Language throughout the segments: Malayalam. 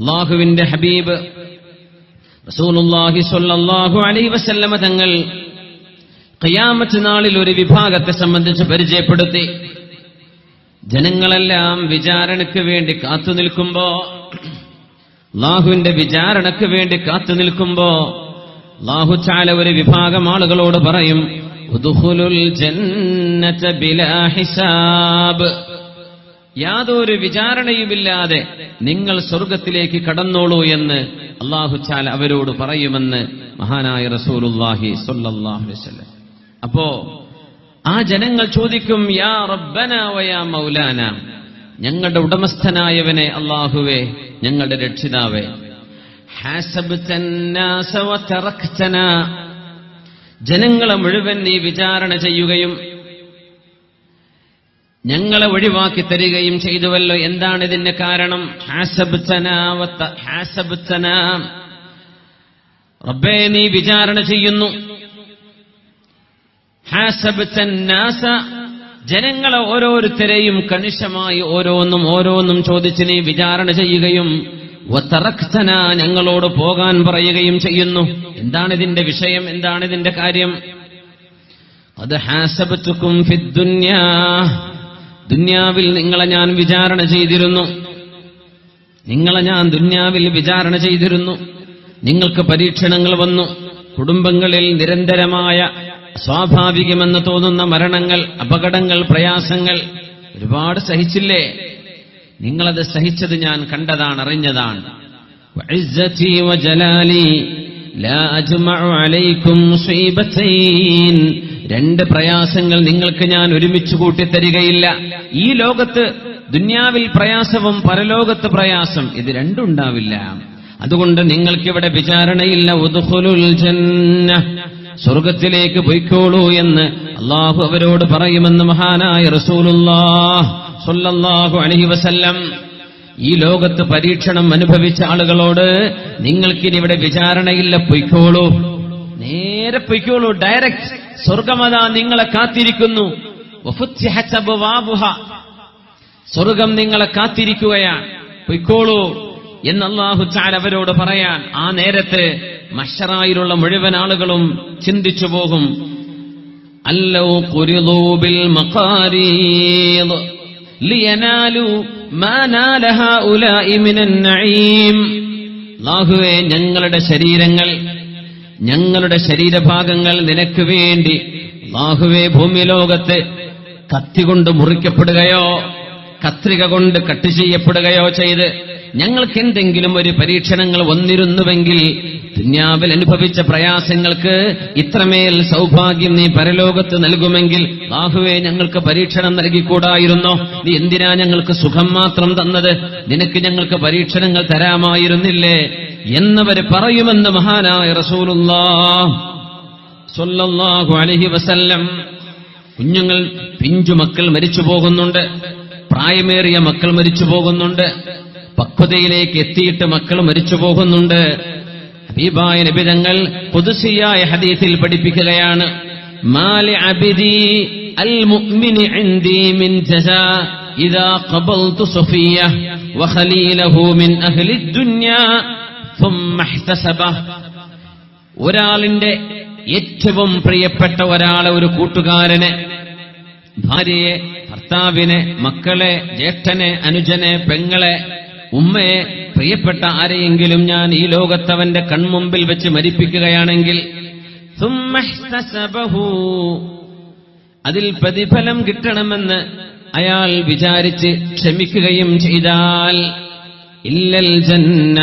അള്ളാഹുവിന്റെ ഹബീബ് റസൂലുള്ളാഹി സ്വല്ലല്ലാഹു അലൈഹി വസല്ലമ തങ്ങൾ ഖിയാമത്ത് നാളിൽ ഒരു വിഭാഗത്തെ സംബന്ധിച്ച് പരിചയപ്പെടുത്തി. ജനങ്ങളെല്ലാം വിചാരണയ്ക്ക് വേണ്ടി കാത്തു നിൽക്കുമ്പോ അള്ളാഹുവിന്റെ വിചാരണയ്ക്ക് വേണ്ടി കാത്തു നിൽക്കുമ്പോ അള്ളാഹു ചാല ഒരു വിഭാഗം ആളുകളോട് പറയും ജന്നത ബിലാ ഹിസാബ്. യാതൊരു വിചാരണയുമില്ലാതെ നിങ്ങൾ സ്വർഗത്തിലേക്ക് കടന്നോളൂ എന്ന് അള്ളാഹുച്ചാൽ അവരോട് പറയുമെന്ന് മഹാനായ റസൂലുല്ലാഹി വസല്ലം. അപ്പോ ആ ജനങ്ങൾ ചോദിക്കും യാ റബ്ബന മൗലാന? ഞങ്ങളുടെ ഉടമസ്ഥനായവനെ അള്ളാഹുവേ ഞങ്ങളുടെ രക്ഷിതാവേ. ജനങ്ങളെ മുഴുവൻ നീ വിചാരണ ചെയ്യുകയും ഞങ്ങളെ ഒഴിവാക്കി തരികയും ചെയ്തുവല്ലോ. എന്താണ് ഇതിന്റെ കാരണം? റബ്ബെ നീ വിചാരണ ചെയ്യുന്നു. ജനങ്ങളെ ഓരോരുത്തരെയും കണിശമായി ഓരോന്നും ഓരോന്നും ചോദിച്ച് നീ വിചാരണ ചെയ്യുകയും ഒത്തറക്തന ഞങ്ങളോട് പോകാൻ പറയുകയും ചെയ്യുന്നു. എന്താണ് ഇതിന്റെ വിഷയം? എന്താണ് ഇതിന്റെ കാര്യം? അത് ഹാസബത്തുക്കും ഫിദ്ദുന്യാ ദുന്യാവിൽ നിങ്ങളെ ഞാൻ വിചാരണ ചെയ്തിരുന്നു. നിങ്ങളെ ഞാൻ ദുന്യാവിൽ വിചാരണ ചെയ്തിരുന്നു. നിങ്ങൾക്ക് പരീക്ഷണങ്ങൾ വന്നു. കുടുംബങ്ങളിൽ നിരന്തരമായ സ്വാഭാവികമെന്ന് തോന്നുന്ന മരണങ്ങൾ അപകടങ്ങൾ പ്രയാസങ്ങൾ ഒരുപാട് സഹിച്ചില്ലേ? നിങ്ങളത് സഹിച്ചത് ഞാൻ കണ്ടതാണ് അറിഞ്ഞതാണ്. ലാ അജ്മഅു അലൈക്കും രണ്ട് പ്രയാസങ്ങൾ നിങ്ങൾക്ക് ഞാൻ ഒരുമിച്ച് കൂട്ടിത്തരികയില്ല. ഈ ലോകത്ത് ദുന്യാവിൽ പ്രയാസവും പരലോകത്ത് പ്രയാസം ഇത് രണ്ടും ഉണ്ടാവില്ല. അതുകൊണ്ട് നിങ്ങൾക്കിവിടെ വിചാരണയില്ല. ഉദ്ഖുലുൽ ജന്ന. സ്വർഗത്തിലേക്ക് പൊയ്ക്കോളൂ എന്ന് അള്ളാഹു അവരോട് പറയുമെന്ന് മഹാനായ റസൂലുല്ലാഹു അലൈഹി വസല്ലം. ഈ ലോകത്ത് പരീക്ഷണം അനുഭവിച്ച ആളുകളോട് നിങ്ങൾക്കിനി ഇവിടെ വിചാരണയില്ല. പൊയ്ക്കോളൂ. നേരെ പൊയ്ക്കോളൂ. ഡയറക്റ്റ് സ്വർഗമതാ നിങ്ങളെ കാത്തിരിക്കുന്നു. സ്വർഗം നിങ്ങളെ കാത്തിരിക്കുകയാണ്. പൊയ്ക്കോളൂ എന്ന് അള്ളാഹു ചാൽ അവരോട് പറയാൻ ആ നേരത്ത് മഷറായിലുള്ള മുഴുവൻ ആളുകളും ചിന്തിച്ചു പോകും. അല്ലോ കുരുതോബിൽ ലാഹുവേ ഞങ്ങളുടെ ശരീരങ്ങൾ ഞങ്ങളുടെ ശരീരഭാഗങ്ങൾ നിനക്ക് വേണ്ടി ഭൂമിലോകത്ത് കത്തി കൊണ്ട് മുറിക്കപ്പെടുകയോ കത്രിക കൊണ്ട് കട്ട് ചെയ്യപ്പെടുകയോ ചെയ്ത് ഞങ്ങൾക്ക് എന്തെങ്കിലും ഒരു പരീക്ഷണങ്ങൾ വന്നിരുന്നുവെങ്കിൽ ദുന്യാവിൽ അനുഭവിച്ച പ്രയാസങ്ങൾക്ക് ഇത്രമേൽ സൗഭാഗ്യം നീ പരലോകത്ത് നൽകുമെങ്കിൽ ബാഹുവെ ഞങ്ങൾക്ക് പരീക്ഷണം നൽകിക്കൂടായിരുന്നോ? നീ എന്തിനാ ഞങ്ങൾക്ക് സുഖം മാത്രം തന്നത്? നിനക്ക് ഞങ്ങൾക്ക് പരീക്ഷണങ്ങൾ തരാമായിരുന്നില്ലേ? എന്നവർ പറയുമെന്ന് മഹാനായ റസൂലുല്ലാഹു വസല്ലം കുഞ്ഞുങ്ങൾ പിഞ്ചു മക്കൾ മരിച്ചു പോകുന്നുണ്ട്. പ്രായമേറിയ മക്കൾ മരിച്ചു പോകുന്നുണ്ട്. പക്വതയിലേക്ക് എത്തിയിട്ട് മക്കൾ മരിച്ചു പോകുന്നുണ്ട്. ഹബീബായ നബിതങ്ങൾ പുതുസിയായ ഹദീസിൽ പഠിപ്പിക്കുകയാണ് മാലി അബിദി അൽ മിൻ ഇദാ ഖബൽതു സഫിയ മിൻ ഒരാളിന്റെ ഏറ്റവും പ്രിയപ്പെട്ട ഒരാളെ ഒരു കൂട്ടുകാരനെ ഭാര്യയെ ഭർത്താവിനെ മക്കളെ ജ്യേഷ്ഠനെ അനുജനെ പെങ്ങളെ ഉമ്മയെ പ്രിയപ്പെട്ട ആരെയെങ്കിലും ഞാൻ ഈ ലോകത്തവന്റെ കൺമുമ്പിൽ വെച്ച് മരിപ്പിക്കുകയാണെങ്കിൽ അതിൽ പ്രതിഫലം കിട്ടണമെന്ന് അയാൾ വിചാരിച്ച് ക്ഷമിക്കുകയും ചെയ്താൽ ഇല്ലൽ ജന്ന.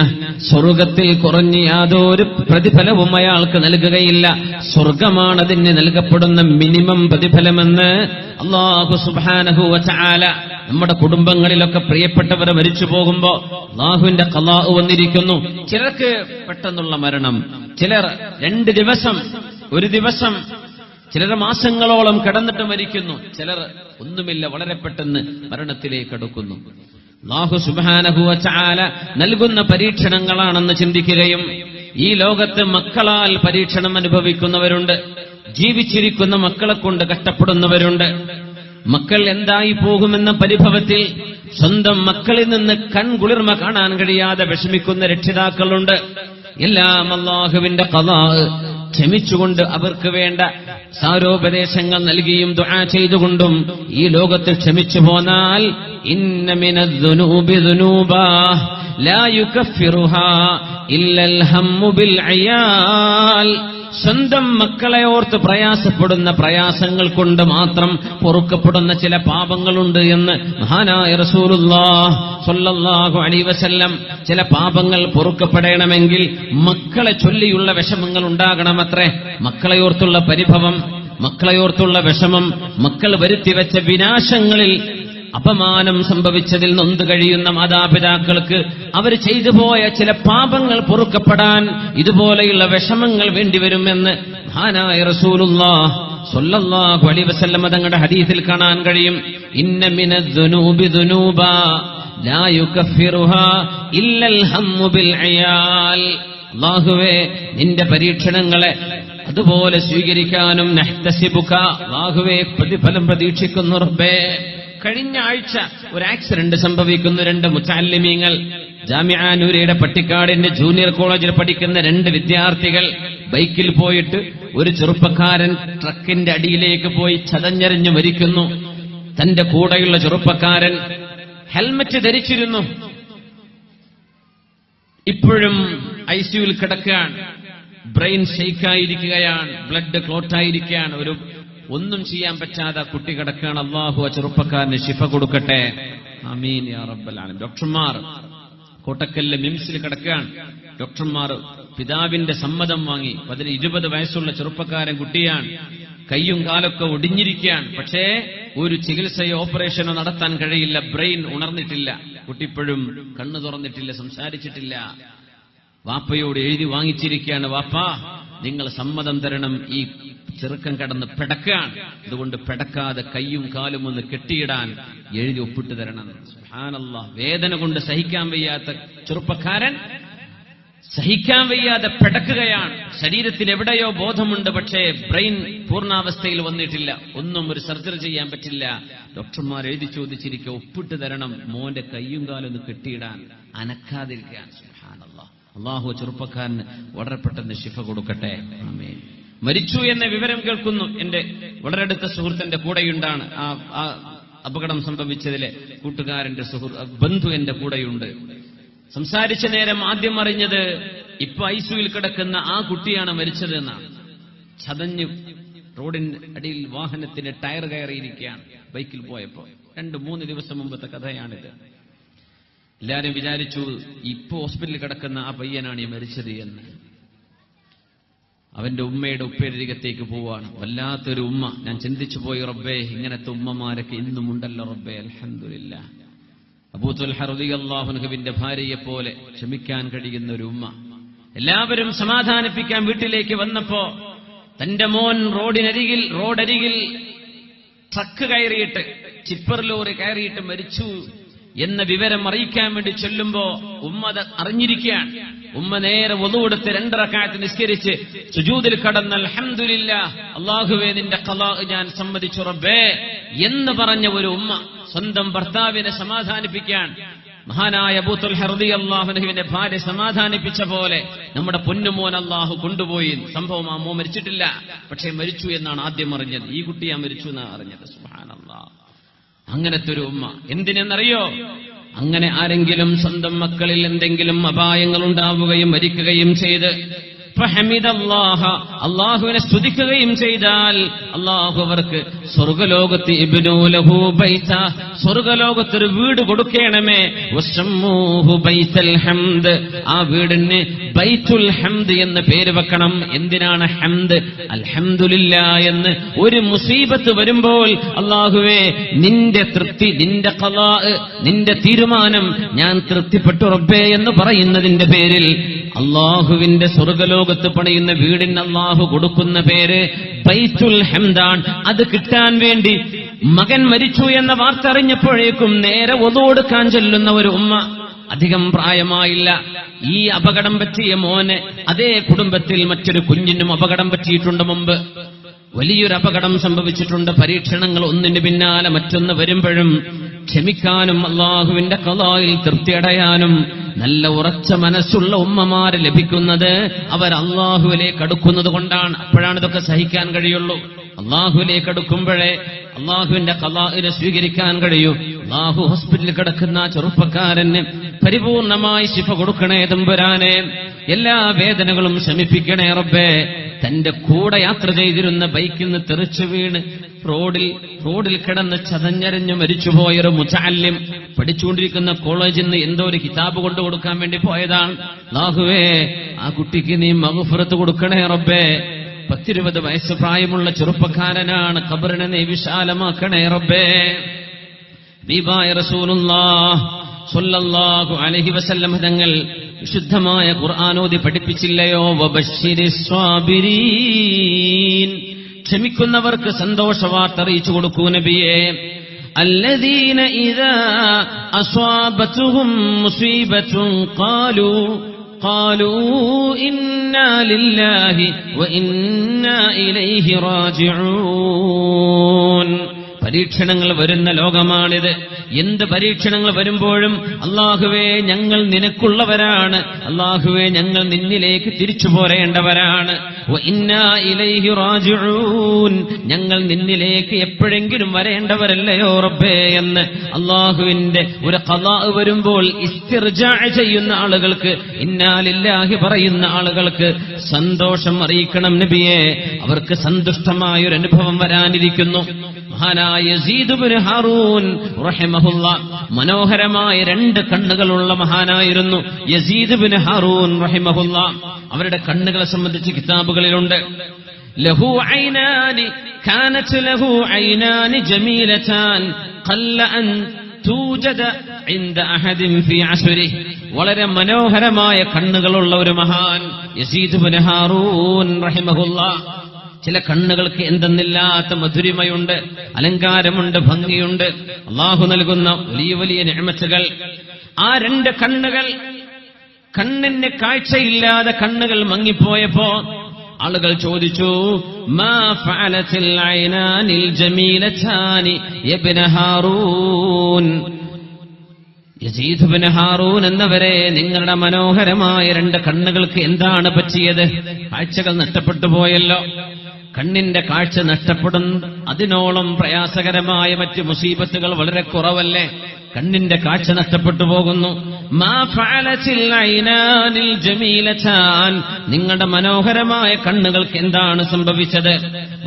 സ്വർഗത്തിൽ കുറഞ്ഞ യാതൊരു പ്രതിഫലവും അയാൾക്ക് നൽകുകയില്ല. സ്വർഗമാണ് അതിന് നൽകപ്പെടുന്ന മിനിമം പ്രതിഫലമെന്ന് അള്ളാഹു സുബാനഹു വചാല നമ്മുടെ കുടുംബങ്ങളിലൊക്കെ പ്രിയപ്പെട്ടവർ മരിച്ചു പോകുമ്പോ അള്ളാഹുവിന്റെ കലാഹു വന്നിരിക്കുന്നു. ചിലർക്ക് പെട്ടെന്നുള്ള മരണം ചിലർ രണ്ട് ദിവസം ഒരു ദിവസം ചിലർ മാസങ്ങളോളം കിടന്നിട്ട് മരിക്കുന്നു. ചിലർ ഒന്നുമില്ല വളരെ പെട്ടെന്ന് മരണത്തിലേക്ക് അടുക്കുന്നു. അള്ളാഹു സുബാനഹുവ ചാല നൽകുന്ന പരീക്ഷണങ്ങളാണെന്ന് ചിന്തിക്കുകയും ഈ ലോകത്ത് മക്കളാൽ പരീക്ഷണം അനുഭവിക്കുന്നവരുണ്ട് ജീവിച്ചിരിക്കുന്ന മക്കളെ കൊണ്ട് കഷ്ടപ്പെടുന്നവരുണ്ട്. മക്കൾ എന്തായി പോകുമെന്ന പരിഭവത്തിൽ സ്വന്തം മക്കളിൽ നിന്ന് കൺകുളിർമ കാണാൻ കഴിയാതെ വിഷമിക്കുന്ന രക്ഷിതാക്കളുണ്ട്. എല്ലാം അള്ളാഹുവിന്റെ കഥാ. ക്ഷമിച്ചുകൊണ്ട് അവർക്ക് വേണ്ട സാരോപദേശങ്ങൾ നൽകിയും ദുആ ചെയ്തുകൊണ്ടും ഈ ലോകത്തിൽ ക്ഷമിച്ചു പോന്നാൽ ഇന്നമിന സ്വന്തം മക്കളെ ഓർത്ത് പ്രയാസപ്പെടുന്ന പ്രയാസങ്ങൾ കൊണ്ട് മാത്രം പൊറുക്കപ്പെടുന്ന ചില പാപങ്ങളുണ്ട് എന്ന് മഹാനായ റസൂലുല്ലാഹു സ്വല്ലല്ലാഹു അലൈഹി വസല്ലം ചില പാപങ്ങൾ പൊറുക്കപ്പെടണമെങ്കിൽ മക്കളെ ചൊല്ലിയുള്ള വിഷമങ്ങൾ ഉണ്ടാകണമത്രേ. മക്കളെ ഓർത്തുള്ള പരിഭവം മക്കളെയോർത്തുള്ള വിഷമം മക്കൾ വരുത്തിവെച്ച വിനാശങ്ങളിൽ അപമാനം സംഭവിച്ചതിൽ നൊന്ത് കഴിയുന്ന മാതാപിതാക്കൾക്ക് അവർ ചെയ്തു പോയ ചില പാപങ്ങൾ പൊറുക്കപ്പെടാൻ ഇതുപോലെയുള്ള വിഷമങ്ങൾ വേണ്ടിവരുമെന്ന് മഹാനായ റസൂലുള്ള സൊല്ലാഹു അലൈഹി വസല്ലമ തങ്ങളുടെ ഹദീസിൽ കാണാൻ കഴിയും. ഇന്ന മിനദ്ദുനൂബി ദുനൂബാ നിന്റെ പരീക്ഷണങ്ങളെ അതുപോലെ സ്വീകരിക്കാനും നഹ്തസിബുക. അല്ലാഹുവേ പ്രതിഫലം പ്രതീക്ഷിക്കുന്നു റബ്ബേ. കഴിഞ്ഞ ആഴ്ച ഒരു ആക്സിഡന്റ് സംഭവിക്കുന്നു. രണ്ട് മുത്താലിമീങ്ങൾ ജാമ്യാനൂരയുടെ പട്ടിക്കാടിന്റെ ജൂനിയർ കോളേജിൽ പഠിക്കുന്ന രണ്ട് വിദ്യാർത്ഥികൾ ബൈക്കിൽ പോയിട്ട് ഒരു ചെറുപ്പക്കാരൻ ട്രക്കിന്റെ അടിയിലേക്ക് പോയി ചതഞ്ഞെറിഞ്ഞു മരിക്കുന്നു. തന്റെ കൂടെയുള്ള ചെറുപ്പക്കാരൻ ഹെൽമറ്റ് ധരിച്ചിരുന്നു. ഇപ്പോഴും ഐ സിയുവിൽ കിടക്കുകയാണ്. ബ്രെയിൻ ഷെയ്ക്കായിരിക്കുകയാണ്. ബ്ലഡ് ക്ലോട്ടായിരിക്കുകയാണ്. ഒരു ഒന്നും ചെയ്യാൻ പറ്റാതെ കുട്ടി കിടക്കുകയാണ്. അള്ളാഹു ആ ചെറുപ്പക്കാരന് ശിഫ കൊടുക്കട്ടെ. അമീൻ യാ ഡോക്ടർമാർ കോട്ടക്കല്ല് മിംസിൽ കിടക്കുകയാണ്. ഡോക്ടർമാർ പിതാവിന്റെ സമ്മതം വാങ്ങി പതിന് ഇരുപത് വയസ്സുള്ള ചെറുപ്പക്കാരൻ കുട്ടിയാണ്. കൈയും കാലൊക്കെ ഒടിഞ്ഞിരിക്കുകയാണ്. പക്ഷേ ഒരു ചികിത്സയോ ഓപ്പറേഷനോ നടത്താൻ കഴിയില്ല. ബ്രെയിൻ ഉണർന്നിട്ടില്ല. കുട്ടിപ്പോഴും കണ്ണു തുറന്നിട്ടില്ല സംസാരിച്ചിട്ടില്ല. വാപ്പയോട് എഴുതി വാങ്ങിച്ചിരിക്കുകയാണ്. വാപ്പ നിങ്ങൾ സമ്മതം തരണം. ഈ ചെറുക്കം കടന്ന് പിടക്കാണ്. അതുകൊണ്ട് പിടക്കാതെ കയ്യും കാലും ഒന്ന് കെട്ടിയിടാൻ എഴുതി ഒപ്പിട്ട് തരണം. സുബ്ഹാനല്ലാ. വേദന കൊണ്ട് സഹിക്കാൻ വയ്യാത്ത ചെറുപ്പക്കാരൻ സഹിക്കാൻ വയ്യാതെ പിടക്കുകയാണ്. ശരീരത്തിൽ എവിടെയോ ബോധമുണ്ട് പക്ഷേ ബ്രെയിൻ പൂർണാവസ്ഥയിൽ വന്നിട്ടില്ല. ഒന്നും ഒരു സർജറി ചെയ്യാൻ പറ്റില്ല. ഡോക്ടർമാർ എഴുതി ചോദിച്ചിരിക്കുക ഒപ്പിട്ട് തരണം. മോന്റെ കയ്യും കാലൊന്ന് കെട്ടിയിടാൻ അനക്കാതിരിക്കാൻ. സുബ്ഹാനല്ലാ. അള്ളാഹു ചെറുപ്പക്കാരന് വളരെ പെട്ടെന്ന് ശിഫ കൊടുക്കട്ടെ. മരിച്ചു എന്ന വിവരം കേൾക്കുന്നു. എന്റെ വളരെ അടുത്ത സുഹൃത്തിന്റെ കൂടെയുണ്ടാണ്. ആ ആ അപകടം സംഭവിച്ചതിലെ കൂട്ടുകാരന്റെ സുഹൃത്ത് ബന്ധു എന്റെ കൂടെയുണ്ട്. സംസാരിച്ച നേരം ആദ്യം അറിഞ്ഞത് ഇപ്പൊ ഐസുവിൽ കിടക്കുന്ന ആ കുട്ടിയാണ് മരിച്ചത് എന്നാണ് ചതഞ്ഞു റോഡിന്റെ അടിയിൽ വാഹനത്തിന്റെ ടയർ കയറിയിരിക്കുകയാണ് ബൈക്കിൽ പോയപ്പോ രണ്ട് മൂന്ന് ദിവസം മുമ്പത്തെ കഥയാണിത്. എല്ലാരും വിചാരിച്ചു ഇപ്പൊ ഹോസ്പിറ്റലിൽ കിടക്കുന്ന ആ പയ്യനാണ് ഈ മരിച്ചത് എന്ന്. അവന്റെ ഉമ്മയുടെ ഉപ്പേരികത്തേക്ക് പോവാണ്. വല്ലാത്തൊരു ഉമ്മ. ഞാൻ ചിന്തിച്ചു പോയി റബ്ബേ ഇങ്ങനത്തെ ഉമ്മമാരൊക്കെ ഇന്നും ഉണ്ടല്ലോ റബ്ബേ അലഹമില്ല അബൂത്തുൽ ഹറുദിയല്ലാഹുനുഹുവിന്റെ ഭാര്യയെ പോലെ ക്ഷമിക്കാൻ കഴിയുന്ന ഒരു ഉമ്മ. എല്ലാവരും സമാധാനിപ്പിക്കാൻ വീട്ടിലേക്ക് വന്നപ്പോ തന്റെ മോൻ റോഡിനരികിൽ റോഡരികിൽ ട്രക്ക് കയറിയിട്ട് ചിപ്പർ ലോറി കയറിയിട്ട് മരിച്ചു. എന്ന വിവരം അറിയിക്കാൻ വേണ്ടി ചൊല്ലുമ്പോ ഉമ്മ അറിഞ്ഞിരിക്കുകയാണ്. ഉമ്മ നേരെ ഒതുകൊടുത്ത് രണ്ടറക്കായത്ത് നിസ്കരിച്ച് സുജൂതിൽ കടന്ന അലഹമില്ല അള്ളാഹുവേ നിന്റെ ഞാൻ സമ്മതിച്ചു റബ്ബേ എന്ന് പറഞ്ഞ ഒരു ഉമ്മ സ്വന്തം ഭർത്താവിനെ സമാധാനിപ്പിക്കാൻ മഹാനായ ബൂത്തുൽ ഹർദി അള്ളാഹുനഹുവിന്റെ ഭാര്യ സമാധാനിപ്പിച്ച പോലെ നമ്മുടെ പൊന്നുമോൻ അള്ളാഹു കൊണ്ടുപോയി. സംഭവം ആ മോ മരിച്ചിട്ടില്ല. പക്ഷേ മരിച്ചു എന്നാണ് ആദ്യം അറിഞ്ഞത്. ഈ കുട്ടിയാ മരിച്ചു എന്നാണ് അറിഞ്ഞത്. സുഹാനല്ലാ അങ്ങനത്തെ ഒരു ഉമ്മ. എന്തിനെന്നറിയോ? അങ്ങനെ ആരെങ്കിലും സ്വന്തം മക്കളിൽ എന്തെങ്കിലും അപായങ്ങൾ ഉണ്ടാവുകയും മരിക്കുകയും ചെയ്ത് അള്ളാഹുവിനെ സ്തുതിക്കുകയും ചെയ്താൽ അള്ളാഹു അവർക്ക് സ്വർഗലോകത്ത് സ്വർഗലോകത്തൊരു വീട് കൊടുക്കണമേ. ഹംദ്. ആ വീടിന് ബൈത്തുൽ ഹംദ് എന്ന് പേര് വെക്കണം. എന്തിനാണ് ഹംദ്? അൽഹംദുലില്ല എന്ന്. ഒരു മുസീബത്ത് വരുമ്പോൾ അള്ളാഹുവേ നിന്റെ തൃപ്തി നിന്റെ കലാ നിന്റെ തീരുമാനം ഞാൻ തൃപ്തിപ്പെട്ടു റബ്ബേ എന്ന് പറയുന്നതിന്റെ പേരിൽ അള്ളാഹുവിന്റെ സ്വർഗലോകത്ത് പണിയുന്ന വീടിന് അള്ളാഹു കൊടുക്കുന്ന പേര് ബൈത്തുൽ ഹംദാൻ. അത് കിട്ടാൻ വേണ്ടി മകൻ മരിച്ചു എന്ന വാർത്ത അറിഞ്ഞപ്പോഴേക്കും നേരെ ഒതുകൊടുക്കാൻ ചെല്ലുന്ന ഒരു ഉമ്മ. അധികം പ്രായമായില്ല. ഈ അപകടം പറ്റിയ മോനെ അതേ കുടുംബത്തിൽ മറ്റൊരു കുഞ്ഞിനും അപകടം പറ്റിയിട്ടുണ്ട് മുമ്പ്. വലിയൊരു അപകടം സംഭവിച്ചിട്ടുണ്ട്. പരീക്ഷണങ്ങൾ ഒന്നിന് പിന്നാലെ മറ്റൊന്ന് വരുമ്പോഴും ക്ഷമിക്കാനും അള്ളാഹുവിന്റെ കലായിൽ തൃപ്തിയടയാനും നല്ല ഉറച്ച മനസ്സുള്ള ഉമ്മമാര് ലഭിക്കുന്നത് അവർ അള്ളാഹുവിലേക്ക് അടുക്കുന്നത് കൊണ്ടാണ്. അപ്പോഴാണ് ഇതൊക്കെ സഹിക്കാൻ കഴിയുള്ളൂ. അള്ളാഹുവിലേക്ക് അടുക്കുമ്പോഴേ അള്ളാഹുവിന്റെ കലാഹിനെ സ്വീകരിക്കാൻ കഴിയൂ. അള്ളാഹു ഹോസ്പിറ്റലിൽ കിടക്കുന്ന ചെറുപ്പക്കാരന് പരിപൂർണമായി ശിഫ കൊടുക്കണേ തമ്പുരാനെ. എല്ലാ വേദനകളും ശമിപ്പിക്കണേ റബ്ബേ. തന്റെ കൂടെ യാത്ര ചെയ്തിരുന്ന ബൈക്കിൽ നിന്ന് തെറിച്ചു വീണ് റോഡിൽ റോഡിൽ കിടന്ന് ചതഞ്ഞരഞ്ഞു മരിച്ചുപോയൊരു മുചാല്യം പഠിച്ചുകൊണ്ടിരിക്കുന്ന കോളേജിൽ നിന്ന് എന്തോ ഒരു കിതാബ് കൊണ്ടു കൊടുക്കാൻ വേണ്ടി പോയതാണ്. ലാഹുവേ ആ കുട്ടിക്ക് നീ മകുഫുറത്ത് കൊടുക്കണേ റബ്ബേ. പത്തിരുപത് വയസ്സ് പ്രായമുള്ള ചെറുപ്പക്കാരനാണ്. ഖബറിനെ നീ വിശാലമാക്കണേ റബ്ബേ. ബിബായ റസൂലുള്ളാഹ് സ്വല്ലല്ലാഹു അലൈഹി വസല്ലം തങ്ങൾ വിശുദ്ധമായ ഖുർആാനോദി പഠിപ്പിച്ചില്ലയോ വബശ്ശിരിസ് സ്വാബിരീൻ ക്ഷമിക്കുന്നവർക്ക് സന്തോഷവാർത്ത അറിയിച്ചു കൊടുക്കൂ നബിയെ الذين إذا أصابتهم مصيبة قالوا قالوا إنا لله وإنا إليه راجعون പരീക്ഷണങ്ങൾ വരുന്ന ലോകമാണിത്. എന്ത് പരീക്ഷണങ്ങൾ വരുമ്പോഴും അള്ളാഹുവേ ഞങ്ങൾ നിനക്കുള്ളവരാണ്. അള്ളാഹുവേ ഞങ്ങൾ നിന്നിലേക്ക് തിരിച്ചു പോരേണ്ടവരാണ്. ഞങ്ങൾ നിന്നിലേക്ക് എപ്പോഴെങ്കിലും വരേണ്ടവരല്ലയോ റബ്ബേ എന്ന് അള്ളാഹുവിന്റെ ഒരു കഥാ വരുമ്പോൾ ചെയ്യുന്ന ആളുകൾക്ക് ഇന്നാലില്ലാഹി പറയുന്ന ആളുകൾക്ക് സന്തോഷം അറിയിക്കണം നബിയെ. അവർക്ക് സന്തുഷ്ടമായൊരു അനുഭവം വരാനിരിക്കുന്നു. മഹാനായ യസീദ് ഇബ്നു ഹാറൂൻ റഹിമഹുല്ല മനോഹരമായ രണ്ട് കണ്ണുകളുള്ള മഹാനായിരുന്നു യസീദ് ഇബ്നു ഹാറൂൻ റഹിമഹുല്ല അവരുടെ കണ്ണുകളെ സംബന്ധിച്ച് കിതാബുകളിലുണ്ട് ലഹു ഐനാനി കാനത്ത് ലഹു ഐനാനി ജമീലതാൻ ഖല്ല അൻ തൂജദ عند أحد في عصره വളരെ മനോഹരമായ കണ്ണുകളുള്ള ഒരു മഹാൻ യസീദ് ഇബ്നു ഹാറൂൻ റഹിമഹുല്ലാഹ് ചില കണ്ണുകൾക്ക് എന്തെന്നില്ലാത്ത മധുരിമയുണ്ട് അലങ്കാരമുണ്ട് ഭംഗിയുണ്ട്. അള്ളാഹു നൽകുന്ന വലിയ വലിയ നിഴമച്ചകൾ ആ രണ്ട് കണ്ണുകൾ കണ്ണിന് കാഴ്ചയില്ലാതെ കണ്ണുകൾ മങ്ങിപ്പോയപ്പോ ആളുകൾ ചോദിച്ചു ഹാറൂൻ എന്നവരെ നിങ്ങളുടെ മനോഹരമായ രണ്ട് കണ്ണുകൾക്ക് എന്താണ് പറ്റിയത്? കാഴ്ചകൾ നഷ്ടപ്പെട്ടു പോയല്ലോ. കണ്ണിന്റെ കാഴ്ച നഷ്ടപ്പെടുന്നു. അതിനോളം പ്രയാസകരമായ മറ്റ് മുസീബത്തുകൾ വളരെ കുറവല്ലേ? കണ്ണിന്റെ കാഴ്ച നഷ്ടപ്പെട്ടു പോകുന്നു. നിങ്ങളുടെ മനോഹരമായ കണ്ണുകൾക്ക് എന്താണ് സംഭവിച്ചത്?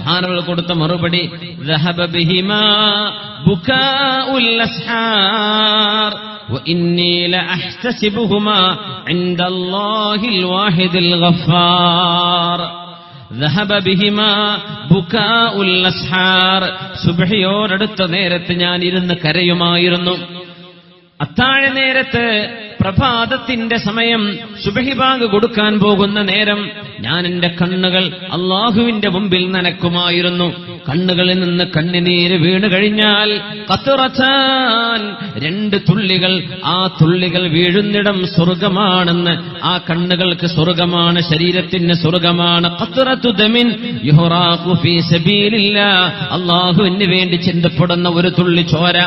ഭാരവൾ കൊടുത്ത മറുപടി അഹ്തസിബുഹുമാ വാഹിദിൽ ഗഫാർ സുബ്ഹിയോടടുത്ത നേരത്ത് ഞാൻ ഇരുന്ന് കരയുമായിരുന്നു. അത്താഴ നേരത്ത് പ്രഭാതത്തിന്റെ സമയം സുബഹിബാഗ് കൊടുക്കാൻ പോകുന്ന നേരം ഞാൻ എന്റെ കണ്ണുകൾ അള്ളാഹുവിന്റെ മുമ്പിൽ നനക്കുമായിരുന്നു. കണ്ണുകളിൽ നിന്ന് കണ്ണിനീര് വീണ് കഴിഞ്ഞാൽ കത്തുറച്ചാൻ രണ്ട് തുള്ളികൾ ആ തുള്ളികൾ വീഴുന്നിടം സ്വർഗമാണെന്ന് ആ കണ്ണുകൾക്ക് സ്വർഗമാണ് ശരീരത്തിന് സ്വർഗമാണ്. അള്ളാഹുവിന് വേണ്ടി ചിന്തപ്പെടുന്ന ഒരു തുള്ളി ചോര.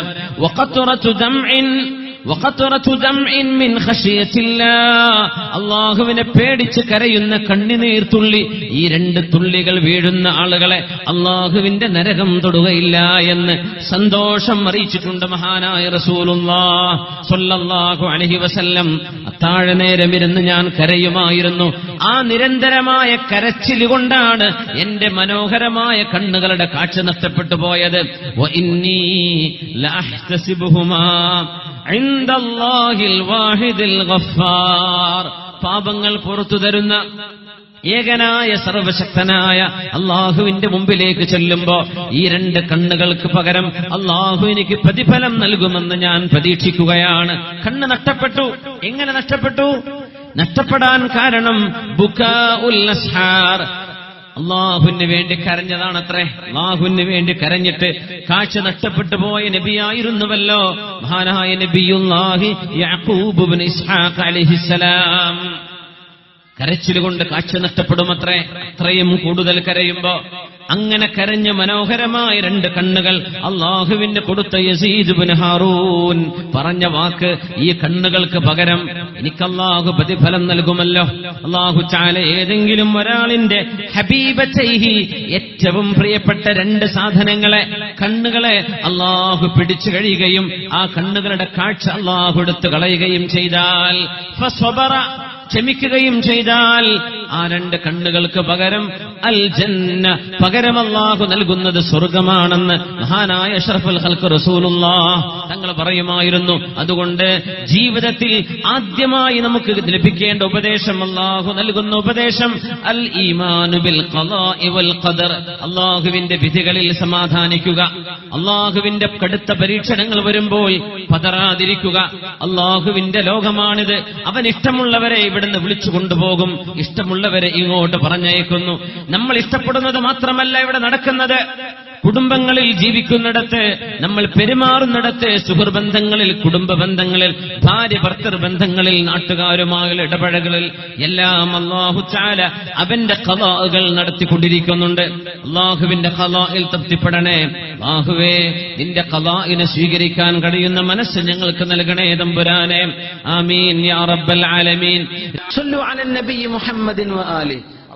അള്ളാഹുവിനെ പേടിച്ച് കരയുന്ന കണ്ണിനീർ തുള്ളി ഈ രണ്ട് തുള്ളികൾ വീഴുന്ന ആളുകളെ അള്ളാഹുവിന്റെ നരകം തൊടുകയില്ല എന്ന് സന്തോഷം അറിയിച്ചിട്ടുണ്ട് മഹാനായ റസൂലുല്ലാഹു അലഹി വസല്ലം. അത്താഴ നേരം ഇരുന്ന് ഞാൻ കരയുമായിരുന്നു. ആ നിരന്തരമായ കരച്ചിലുകൊണ്ടാണ് എന്റെ മനോഹരമായ കണ്ണുകളുടെ കാഴ്ച നഷ്ടപ്പെട്ടു പോയത്. പാപങ്ങൾ പുറത്തു തരുന്ന ഏകനായ സർവശക്തനായ അള്ളാഹുവിന്റെ മുമ്പിലേക്ക് ചെല്ലുമ്പോ ഈ രണ്ട് കണ്ണുകൾക്ക് പകരം അള്ളാഹു എനിക്ക് പ്രതിഫലം നൽകുമെന്ന് ഞാൻ പ്രതീക്ഷിക്കുകയാണ്. കണ്ണ് നഷ്ടപ്പെട്ടു. എങ്ങനെ നഷ്ടപ്പെട്ടു? നഷ്ടപ്പെടാൻ കാരണം ബുക്ക ഉൽ അള്ളാഹുവിന് വേണ്ടി കരഞ്ഞതാണത്രേ. അള്ളാഹുവിന് വേണ്ടി കരഞ്ഞിട്ട് കാഴ്ച നഷ്ടപ്പെട്ടു പോയ നബിയായിരുന്നുവല്ലോ. മഹാനായ നബിയുല്ലാഹി ഇസ്ഹാഖ് കരച്ചിലുകൊണ്ട് കാഴ്ച നഷ്ടപ്പെടുമത്രേ. അത്രയും കൂടുതൽ കരയുമ്പോ അങ്ങനെ കരഞ്ഞ മനോഹരമായ രണ്ട് കണ്ണുകൾ അള്ളാഹുവിന് കൊടുത്ത യസീദ് ഹാറൂൻ. പറഞ്ഞ വാക്ക് ഈ കണ്ണുകൾക്ക് പകരം എനിക്ക് അള്ളാഹു പ്രതിഫലം നൽകുമല്ലോ. അള്ളാഹു ചാല ഏതെങ്കിലും ഒരാളിന്റെ ഹബീബ ചെയ്ഹി ഏറ്റവും പ്രിയപ്പെട്ട രണ്ട് സാധനങ്ങളെ കണ്ണുകളെ അള്ളാഹു പിടിച്ചു കഴിയുകയും ആ കണ്ണുകളുടെ കാഴ്ച അള്ളാഹു എടുത്തു കളയുകയും ചെയ്താൽ. ക്ഷമിക്കുകയും ചെയ്താൽ ആ രണ്ട് കണ്ണുകൾക്ക് പകരം അൽ ജന്ന പകരം അല്ലാഹു നൽകുന്നത് സ്വർഗമാണെന്ന് മഹാനായ അഷ്റഫുൽ ഹൽക്ക് റസൂലുള്ളാ തങ്ങൾ പറയുമായിരുന്നു. അതുകൊണ്ട് ജീവിതത്തിൽ ആദ്യമായി നമുക്ക് ലഭിക്കേണ്ട ഉപദേശം അള്ളാഹു നൽകുന്ന ഉപദേശം അൽ ഈമാനു ബിൽ ഖദാഇ വൽ ഖദർ അല്ലാഹുവിന്റെ വിധികളിൽ സമാധാനിക്കുക. അള്ളാഹുവിന്റെ കടുത്ത പരീക്ഷണങ്ങൾ വരുമ്പോൾ പതറാതിരിക്കുക. അള്ളാഹുവിന്റെ ലോകമാണിത്. അവൻ ഇഷ്ടമുള്ളവരെ ഇവിടുന്ന് വിളിച്ചു കൊണ്ടുപോകും. ഇഷ്ടമുള്ളവരെ ഇങ്ങോട്ട് പറഞ്ഞയക്കുന്നു. നമ്മൾ ഇഷ്ടപ്പെടുന്നത് മാത്രമല്ല ഇവിടെ നടക്കുന്നത്. കുടുംബങ്ങളിൽ ജീവിക്കുന്നിടത്ത് നമ്മൾ പെരുമാറുന്നിടത്ത് സുഹൃബന്ധങ്ങളിൽ കുടുംബ ബന്ധങ്ങളിൽ ഭാര്യ ഭർത്തൃ ബന്ധങ്ങളിൽ നാട്ടുകാരുമായ ഇടപഴകളിൽ എല്ലാം അള്ളാഹു ചാല അവന്റെ കലാകൾ നടത്തിക്കൊണ്ടിരിക്കുന്നുണ്ട്. അള്ളാഹുവിന്റെ കലായിൽ തൃപ്തിപ്പെടണേ. ബാഹുവേ നിന്റെ കലായിനെ സ്വീകരിക്കാൻ കഴിയുന്ന മനസ്സ് ഞങ്ങൾക്ക് നൽകണേ തമ്പുരാനെ. ആമീൻ യാ റബ്ബൽ ആലമീൻ. സല്ലു മുഹമ്മദിൻ വ ആലി.